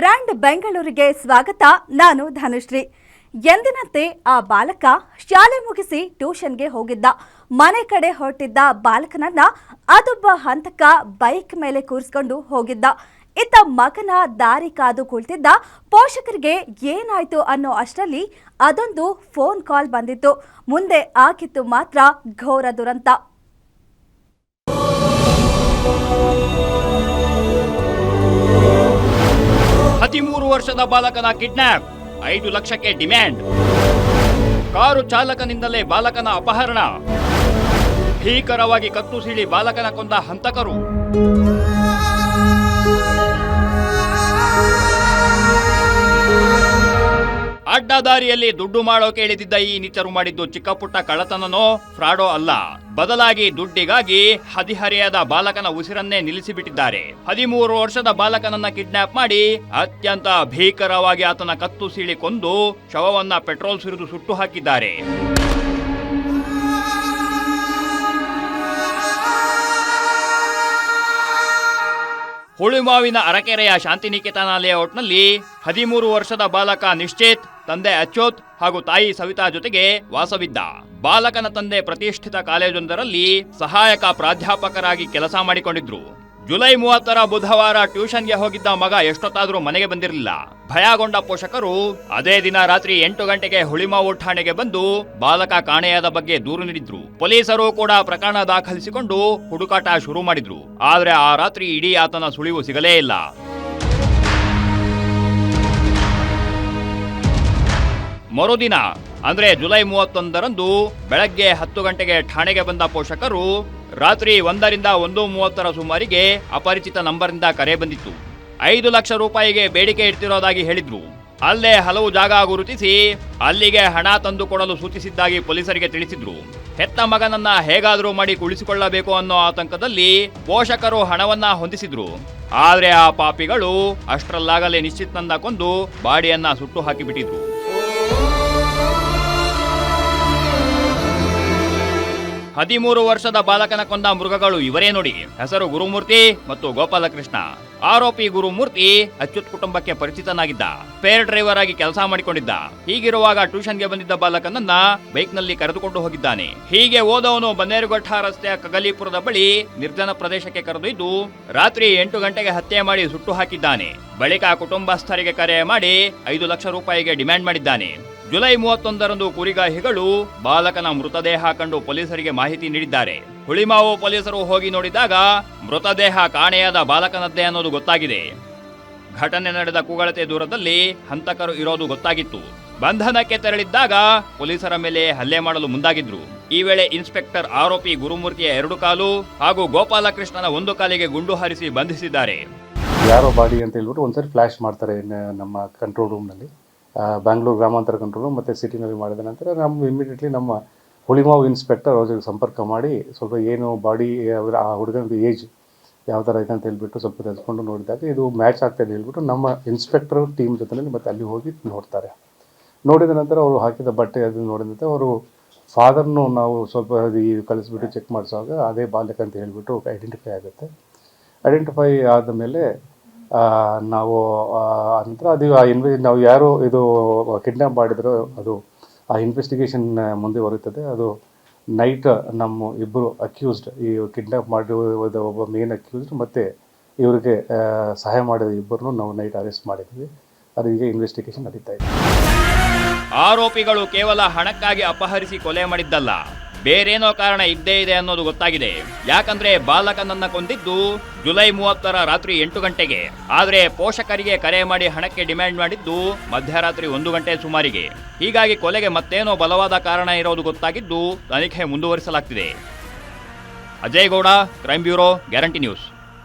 Brand ಬೆಂಗಳೂರಿಗೆ ಸ್ವಾಗತ, ನಾನು ಧನುಶ್ರೀ. ಎಂದಿನಂತೆ ಆ ಬಾಲಕ ಶಾಲೆ ಮುಗಿಸಿ ಟ್ಯೂಷನ್ಗೆ ಹೋಗಿದ್ದ, ಮನೆ ಕಡೆ ಹೊರಟಿದ್ದ ಬಾಲಕನನ್ನ ಅದೊಬ್ಬ ಹಂತಕ ಬೈಕ್ ಮೇಲೆ ಕೂರಿಸ್ಕೊಂಡು ಹೋಗಿದ್ದ. ಇತ್ತ ಮಗನ ದಾರಿ ಕಾದು ಕುಳಿತಿದ್ದ, ಪೋಷಕರಿಗೆ ಏನಾಯ್ತು ಅನ್ನೋ ಅಷ್ಟರಲ್ಲಿ ಅದೊಂದು ಫೋನ್ ಕಾಲ್ ಬಂದಿತ್ತು. ಮುಂದೆ ಆಗಿತ್ತು ಮಾತ್ರ ಘೋರ ದುರಂತ. ವರ್ಷದ ಬಾಲಕನ ಕಿಡ್ನಾಪ್. ಐದು ಲಕ್ಷಕ್ಕೆ ಡಿಮ್ಯಾಂಡ್. ಕಾರು ಚಾಲಕನಿಂದಲೇ ಬಾಲಕನ ಅಪಹರಣ. ಭೀಕರವಾಗಿ ಕತ್ತು ಸೀಳಿ ಬಾಲಕನ ಕೊಂದ ಹಂತಕರು. ಅಡ್ಡದಾರಿಯಲ್ಲಿ ದುಡ್ಡು ಮಾಡೋ ಕೇಳಿದ್ದ ಈ ನಿಚ್ಚರು ಮಾಡಿದ್ದು ಚಿಕ್ಕ ಪುಟ್ಟ ಕಳ್ಳತನನೋ? ಫ್ರಾಡೋ ಅಲ್ಲ. ಬದಲಾಗಿ ದುಡ್ಡಿಗಾಗಿ ಹದಿಹರೆಯದ ಬಾಲಕನ ಉಸಿರನ್ನೇ ನಿಲ್ಲಿಸಿಬಿಟ್ಟಿದ್ದಾರೆ. ಹದಿಮೂರು ವರ್ಷದ ಬಾಲಕನನ್ನ ಕಿಡ್ನಾಪ್ ಮಾಡಿ ಅತ್ಯಂತ ಭೀಕರವಾಗಿ ಆತನ ಕತ್ತು ಸೀಳಿ ಕೊಂದು ಶವವನ್ನ ಪೆಟ್ರೋಲ್ ಸುರಿದು ಸುಟ್ಟು ಹಾಕಿದ್ದಾರೆ. ಹುಳಿಮಾವಿನ ಅರಕೆರೆಯ ಶಾಂತಿನಿಕೇತನ ಲೇಔಟ್ನಲ್ಲಿ ಹದಿಮೂರು ವರ್ಷದ ಬಾಲಕ ನಿಶ್ಚಿತ್ ತಂದೆ ಅಚ್ಯುತ್ ಹಾಗೂ ತಾಯಿ ಸವಿತಾ ಜೊತೆಗೆ ವಾಸವಿದ್ದ. ಬಾಲಕನ ತಂದೆ ಪ್ರತಿಷ್ಠಿತ ಕಾಲೇಜೊಂದರಲ್ಲಿ ಸಹಾಯಕ ಪ್ರಾಧ್ಯಾಪಕರಾಗಿ ಕೆಲಸ ಮಾಡಿಕೊಂಡಿದ್ರು. ಜುಲೈ ಮೂವತ್ತರ ಬುಧವಾರ ಟ್ಯೂಷನ್ಗೆ ಹೋಗಿದ್ದ ಮಗ ಎಷ್ಟೊತ್ತಾದರೂ ಮನೆಗೆ ಬಂದಿರಲಿಲ್ಲ. ಭಯಗೊಂಡ ಪೋಷಕರು ಅದೇ ದಿನ ರಾತ್ರಿ ಎಂಟು ಗಂಟೆಗೆ ಹುಳಿಮಾವು ಠಾಣೆಗೆ ಬಂದು ಬಾಲಕ ಕಾಣೆಯಾದ ಬಗ್ಗೆ ದೂರು ನೀಡಿದ್ರು. ಪೊಲೀಸರು ಕೂಡ ಪ್ರಕರಣ ದಾಖಲಿಸಿಕೊಂಡು ಹುಡುಕಾಟ ಶುರು ಮಾಡಿದ್ರು. ಆದ್ರೆ ಆ ರಾತ್ರಿ ಇಡೀ ಆತನ ಸುಳಿವು ಸಿಗಲೇ ಇಲ್ಲ. ಮರುದಿನ, ಅಂದ್ರೆ ಜುಲೈ ಮೂವತ್ತೊಂದರಂದು ಬೆಳಗ್ಗೆ ಹತ್ತು ಗಂಟೆಗೆ ಠಾಣೆಗೆ ಬಂದ ಪೋಷಕರು ರಾತ್ರಿ ಒಂದರಿಂದ ಒಂದು ಮೂವತ್ತರ ಸುಮಾರಿಗೆ ಅಪರಿಚಿತ ನಂಬರ್ನಿಂದ ಕರೆ ಬಂದಿತ್ತು. ಐದು ಲಕ್ಷ ರೂಪಾಯಿಗೆ ಬೇಡಿಕೆ ಇಡ್ತಿರೋದಾಗಿ ಹೇಳಿದ್ರು. ಅಲ್ಲೇ ಹಲವು ಜಾಗ ಗುರುತಿಸಿ ಅಲ್ಲಿಗೆ ಹಣ ತಂದು ಕೊಡಲು ಸೂಚಿಸಿದ್ದಾಗಿ ಪೊಲೀಸರಿಗೆ ತಿಳಿಸಿದ್ರು. ಹೆತ್ತ ಮಗನನ್ನ ಹೇಗಾದರೂ ಮಾಡಿ ಕುಳಿಸಿಕೊಳ್ಳಬೇಕು ಅನ್ನೋ ಆತಂಕದಲ್ಲಿ ಪೋಷಕರು ಹಣವನ್ನ ಹೊಂದಿಸಿದ್ರು. ಆದರೆ ಆ ಪಾಪಿಗಳು ಅಷ್ಟರಲ್ಲಾಗಲೇ ನಿಶ್ಚಿತ್ನಂದ ಕೊಂದು ಬಾಡಿಯನ್ನ ಸುಟ್ಟು ಹಾಕಿಬಿಟ್ಟಿದ್ರು. ಹದಿಮೂರು ವರ್ಷದ ಬಾಲಕನ ಕೊಂದ ಮೃಗಗಳು ಇವರೇ ನೋಡಿ. ಹೆಸರು ಗುರುಮೂರ್ತಿ ಮತ್ತು ಗೋಪಾಲಕೃಷ್ಣ. ಆರೋಪಿ ಗುರುಮೂರ್ತಿ ಅಚ್ಯುತ್ ಕುಟುಂಬಕ್ಕೆ ಪರಿಚಿತನಾಗಿದ್ದ. ಪೇರ್ ಡ್ರೈವರ್ ಆಗಿ ಕೆಲಸ ಮಾಡಿಕೊಂಡಿದ್ದ. ಹೀಗಿರುವಾಗ ಟ್ಯೂಷನ್ಗೆ ಬಂದಿದ್ದ ಬಾಲಕನನ್ನ ಬೈಕ್ನಲ್ಲಿ ಕರೆದುಕೊಂಡು ಹೋಗಿದ್ದಾನೆ. ಹೀಗೆ ಓದವನು ಬನ್ನೇರುಘಟ್ಟ ರಸ್ತೆಯ ಕಗಲೀಪುರದ ಬಳಿ ನಿರ್ಜನ ಪ್ರದೇಶಕ್ಕೆ ಕರೆದೊಯ್ದು ರಾತ್ರಿ ಎಂಟು ಗಂಟೆಗೆ ಹತ್ಯೆ ಮಾಡಿ ಸುಟ್ಟು ಹಾಕಿದ್ದಾನೆ. ಬಳಿಕ ಕುಟುಂಬಸ್ಥರಿಗೆ ಕರೆ ಮಾಡಿ ಐದು ಲಕ್ಷ ರೂಪಾಯಿಗೆ ಡಿಮ್ಯಾಂಡ್ ಮಾಡಿದ್ದಾನೆ. ಜುಲೈ ಮೂವತ್ತೊಂದರಂದು ಕುರಿಗಾಹಿಗಳು ಬಾಲಕನ ಮೃತದೇಹ ಕಂಡು ಪೊಲೀಸರಿಗೆ ಮಾಹಿತಿ ನೀಡಿದ್ದಾರೆ. ಹುಳಿಮಾವು ಪೊಲೀಸರು ಹೋಗಿ ನೋಡಿದಾಗ ಮೃತದೇಹ ಕಾಣೆಯಾದ ಬಾಲಕನದ್ದೇ ಅನ್ನೋದು ಗೊತ್ತಾಗಿದೆ. ಘಟನೆ ನಡೆದ ಕುಗಳತೆ ದೂರದಲ್ಲಿ ಹಂತಕರು ಇರೋದು ಗೊತ್ತಾಗಿತ್ತು. ಬಂಧನಕ್ಕೆ ತೆರಳಿದ್ದಾಗ ಪೊಲೀಸರ ಮೇಲೆ ಹಲ್ಲೆ ಮಾಡಲು ಮುಂದಾಗಿದ್ರು. ಈ ವೇಳೆ ಇನ್ಸ್ಪೆಕ್ಟರ್ ಆರೋಪಿ ಗುರುಮೂರ್ತಿಯ ಎರಡು ಕಾಲು ಹಾಗೂ ಗೋಪಾಲಕೃಷ್ಣನ ಒಂದು ಕಾಲಿಗೆ ಗುಂಡು ಹಾರಿಸಿ ಬಂಧಿಸಿದ್ದಾರೆ. ಯಾರೋ ಬಾಡಿ ಅಂತ ಹೇಳ್ಬಿಟ್ಟು ಒಂದ್ಸರಿ ಫ್ಲಾಶ್ ಮಾಡ್ತಾರೆ ನಮ್ಮ ಕಂಟ್ರೋಲ್ ರೂಮ್ನಲ್ಲಿ. ಬ್ಯಾಂಗ್ಳೂರು ಗ್ರಾಮಾಂತರ ಕಂಟ್ರೋಲು ಮತ್ತು ಸಿಟಿನಲ್ಲಿ ಮಾಡಿದ ನಂತರ ನಮ್ಮ ಇಮಿಡಿಯೇಟ್ಲಿ ನಮ್ಮ ಹುಳಿಮಾವು ಇನ್ಸ್ಪೆಕ್ಟರ್ ಅವ್ರ ಸಂಪರ್ಕ ಮಾಡಿ ಸ್ವಲ್ಪ ಏನು ಬಾಡಿ ಆ ಹುಡುಗನದು ಏಜ್ ಯಾವ ಥರ ಇದೆ ಅಂತ ಹೇಳ್ಬಿಟ್ಟು ಸ್ವಲ್ಪ ತೆಗೆದುಕೊಂಡು ನೋಡಿದಾಗ ಇದು ಮ್ಯಾಚ್ ಆಗ್ತಾಯಿದೆ ಹೇಳ್ಬಿಟ್ಟು ನಮ್ಮ ಇನ್ಸ್ಪೆಕ್ಟರ್ ಟೀಮ್ ಜೊತೆಯಲ್ಲಿ ಮತ್ತೆ ಅಲ್ಲಿ ಹೋಗಿ ನೋಡ್ತಾರೆ. ನೋಡಿದ ನಂತರ ಅವರು ಹಾಕಿದ ಬಟ್ಟೆ ಅದನ್ನು ನೋಡಿದ ನಂತರ ಅವರು ಫಾದರ್ನು ನಾವು ಸ್ವಲ್ಪ ಈ ಕಳಿಸ್ಬಿಟ್ಟು ಚೆಕ್ ಮಾಡಿಸುವಾಗ ಅದೇ ಬಾಲಕ ಅಂತ ಹೇಳಿಬಿಟ್ಟು ಐಡೆಂಟಿಫೈ ಆಗುತ್ತೆ. ಐಡೆಂಟಿಫೈ ಆದ ಮೇಲೆ ನಾವು ನಂತರ ಅದು ಆ ಇನ್ವೆ ನಾವು ಯಾರು ಇದು ಕಿಡ್ನಾಪ್ ಮಾಡಿದ್ರು ಅದು ಆ ಇನ್ವೆಸ್ಟಿಗೇಷನ್ ಮುಂದೆ ಬರುತ್ತದೆ. ಅದು ನೈಟ್ ನಮ್ಮ ಇಬ್ಬರು ಅಕ್ಯೂಸ್ಡ್ ಈ ಕಿಡ್ನಾಪ್ ಮಾಡಿರುವುದ ಒಬ್ಬ ಮೇನ್ ಅಕ್ಯೂಸ್ಡ್ ಮತ್ತು ಇವರಿಗೆ ಸಹಾಯ ಮಾಡಿದ ಇಬ್ಬರನ್ನು ನಾವು ನೈಟ್ ಅರೆಸ್ಟ್ ಮಾಡಿದ್ವಿ. ಅದು ಈಗ ಇನ್ವೆಸ್ಟಿಗೇಷನ್ ನಡೀತಾ ಇದೆ. ಆರೋಪಿಗಳು ಕೇವಲ ಹಣಕ್ಕಾಗಿ ಅಪಹರಿಸಿ ಕೊಲೆ ಮಾಡಿದ್ದಲ್ಲ. ಬೇರೇನೋ ಕಾರಣ ಇದ್ದೇ ಇದೆ ಅನ್ನೋದು ಗೊತ್ತಾಗಿದೆ. ಯಾಕಂದ್ರೆ ಬಾಲಕನನ್ನ ಕೊಂದಿದ್ದು ಜುಲೈ ಮೂವತ್ತರ ರಾತ್ರಿ ಎಂಟು ಗಂಟೆಗೆ. ಆದ್ರೆ ಪೋಷಕರಿಗೆ ಕರೆ ಮಾಡಿ ಹಣಕ್ಕೆ ಡಿಮ್ಯಾಂಡ್ ಮಾಡಿದ್ದು ಮಧ್ಯರಾತ್ರಿ ಒಂದು ಗಂಟೆ ಸುಮಾರಿಗೆ. ಹೀಗಾಗಿ ಕೊಲೆಗೆ ಮತ್ತೇನೋ ಬಲವಾದ ಕಾರಣ ಇರೋದು ಗೊತ್ತಾಗಿದ್ದು ತನಿಖೆ ಮುಂದುವರಿಸಲಾಗ್ತಿದೆ. Ajay Gowda crime bureau, Guarantee News.